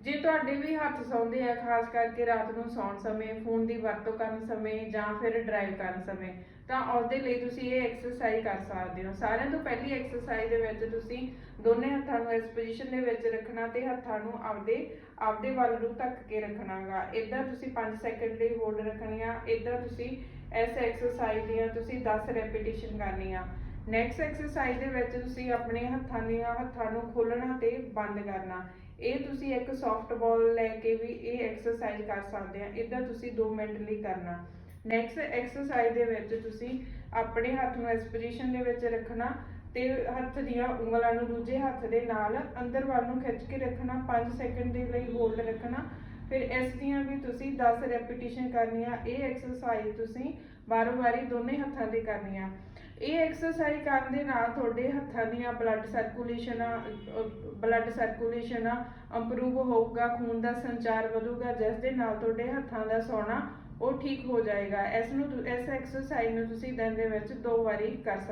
ਜੇ ਤੁਹਾਡੇ ਵੀ ਹੱਥ ਸੌਂਦੇ ਆ, ਖਾਸ ਕਰਕੇ ਰਾਤ ਨੂੰ ਸੌਣ ਸਮੇਂ, ਫੋਨ ਦੀ ਵਰਤੋਂ ਕਰਨ ਸਮੇਂ ਜਾਂ ਫਿਰ ਡਰਾਈਵ ਕਰਨ ਸਮੇਂ, ਤਾਂ ਉਸਦੇ ਲਈ ਤੁਸੀਂ ਇਹ ਐਕਸਰਸਾਈਜ਼ ਕਰ ਸਕਦੇ ਹੋ। ਸਾਰਿਆਂ ਤੋਂ ਪਹਿਲੀ ਐਕਸਰਸਾਈਜ਼ ਦੇ ਵਿੱਚ ਤੁਸੀਂ ਦੋਨੇ ਹੱਥਾਂ ਨੂੰ ਇਸ ਪੋਜੀਸ਼ਨ ਦੇ ਵਿੱਚ ਰੱਖਣਾ ਤੇ ਹੱਥਾਂ ਨੂੰ ਆਪਦੇ ਆਪਦੇ ਵੱਲ ਨੂੰ ਧੱਕ ਕੇ ਰੱਖਣਾਗਾ। ਇਦਾਂ ਤੁਸੀਂ 5 ਸੈਕਿੰਡ ਲਈ ਹੋਲਡ ਰੱਖਣੀ ਆ ਇਦਾਂ ਤੁਸੀਂ ਇਸ ਐਕਸਰਸਾਈਜ਼ ਦੀਆਂ ਤੁਸੀਂ 10 ਰੈਪੀਟੀਸ਼ਨ ਕਰਨੀਆਂ। ਨੈਕਸਟ ਐਕਸਰਸਾਈਜ਼ ਦੇ ਵਿੱਚ ਤੁਸੀਂ ਆਪਣੇ ਹੱਥਾਂ ਦੀਆਂ ਹੱਥਾਂ ਨੂੰ ਖੋਲਣਾ ਤੇ ਬੰਦ ਕਰਨਾ। ਇਹ ਤੁਸੀਂ ਇੱਕ ਸੌਫਟ ਬਾਲ ਲੈ ਕੇ ਵੀ ਇਹ ਐਕਸਰਸਾਈਜ਼ ਕਰ ਸਕਦੇ ਆ। ਇਦਾਂ ਤੁਸੀਂ 2 ਮਿੰਟ ਲਈ ਕਰਨਾ। ਨੈਕਸਟ ਐਕਸਰਸਾਈਜ਼ ਦੇ ਵਿੱਚ ਤੁਸੀਂ ਆਪਣੇ ਹੱਥ ਨੂੰ ਇਸ ਪੋਜੀਸ਼ਨ ਦੇ ਵਿੱਚ ਰੱਖਣਾ ਤੇ ਹੱਥ ਦੀਆਂ ਉਂਗਲਾਂ ਨੂੰ ਦੂਜੇ ਹੱਥ ਦੇ ਨਾਲ ਅੰਦਰ ਵੱਲ ਨੂੰ ਖਿੱਚ ਕੇ ਰੱਖਣਾ। 5 ਸੈਕਿੰਡ ਦੇ ਲਈ ਹੋਲਡ ਰੱਖਣਾ। ਫਿਰ ਇਸ ਦੀਆਂ ਵੀ ਤੁਸੀਂ 10 ਰੈਪੀਟੀਸ਼ਨ ਕਰਨੀਆਂ। ਇਹ ਐਕਸਰਸਾਈਜ਼ ਤੁਸੀਂ ਵਾਰ-ਵਾਰੀ ਦੋਨੇ ਹੱਥਾਂ ਤੇ ਕਰਨੀਆਂ। ਇਹ ਐਕਸਰਸਾਈਜ਼ ਕਰਨ ਦੇ ਨਾਲ ਤੁਹਾਡੇ ਹੱਥਾਂ ਦੀਆਂ ਬਲੱਡ ਸਰਕੂਲੇਸ਼ਨ ਆ ਬਲੱਡ ਸਰਕੂਲੇਸ਼ਨ ਆ ਇੰਪਰੂਵ ਹੋਊਗਾ, ਖੂਨ ਦਾ ਸੰਚਾਰ ਵਧੂਗਾ, ਜਿਸ ਦੇ ਨਾਲ ਤੁਹਾਡੇ ਹੱਥਾਂ ਦਾ ਸੌਣਾ ਉਹ ਠੀਕ ਹੋ ਜਾਏਗਾ। ਇਸ ਨੂੰ ਇਸ ਐਕਸਰਸਾਈਜ਼ ਨੂੰ ਤੁਸੀਂ ਦਿਨ ਦੇ ਵਿੱਚ ਦੋ ਵਾਰੀ ਕਰ ਸਕਦੇ